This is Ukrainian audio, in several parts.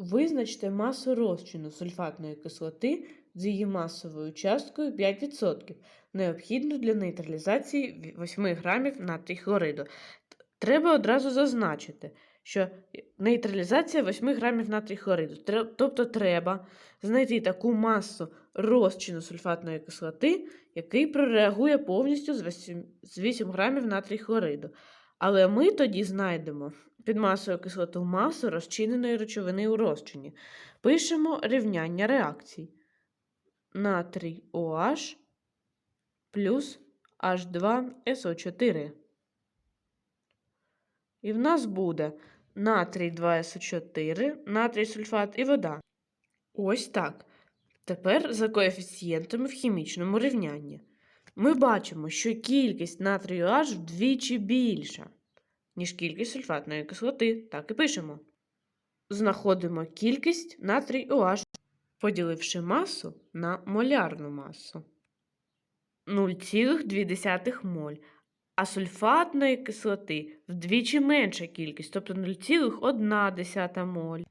Визначте масу розчину сульфатної кислоти з її масовою часткою 5%, необхідну для нейтралізації 8 грамів натрій хлориду. Треба одразу зазначити, що нейтралізація 8 грамів натрій хлориду. Тобто треба знайти таку масу розчину сульфатної кислоти, який прореагує повністю з 8 грамів натрій хлориду. Але ми тоді знайдемо під масою кислоту масу розчиненої речовини у розчині. Пишемо рівняння реакцій. Натрій OH плюс H2SO4. І в нас буде натрій 2SO4, натрій сульфат і вода. Ось так. Тепер за коефіцієнтами в хімічному рівнянні. Ми бачимо, що кількість натрію H вдвічі більша, ніж кількість сульфатної кислоти. Так і пишемо. Знаходимо кількість натрій OH, поділивши масу на молярну масу. 0,2 моль. А сульфатної кислоти вдвічі менша кількість, тобто 0,1 моль.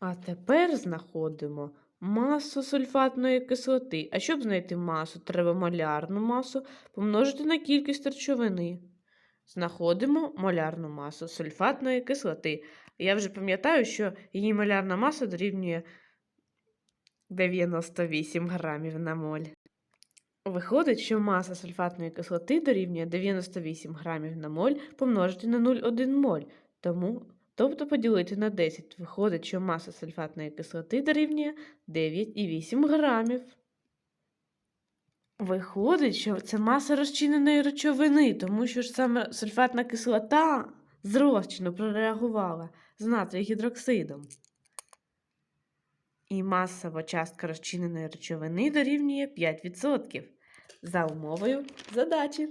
А тепер знаходимо масу сульфатної кислоти. А щоб знайти масу, треба молярну масу помножити на кількість речовини. Знаходимо молярну масу сульфатної кислоти. Я вже пам'ятаю, що її молярна маса дорівнює 98 грамів на моль. Виходить, що маса сульфатної кислоти дорівнює 98 грамів на моль помножити на 0,1 моль. Тому, тобто поділити на 10, виходить, що маса сульфатної кислоти дорівнює 9,8 грамів. Виходить, що це маса розчиненої речовини, тому що ж саме сульфатна кислота з розчину прореагувала з натрій-гідроксидом. І масова частка розчиненої речовини дорівнює 5% за умовою задачі.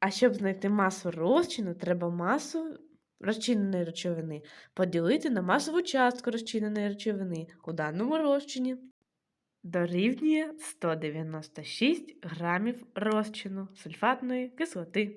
А щоб знайти масу розчину, треба масу розчиненої речовини поділити на масову частку розчиненої речовини у даному розчині. Дорівнює 196 грамів розчину сульфатної кислоти.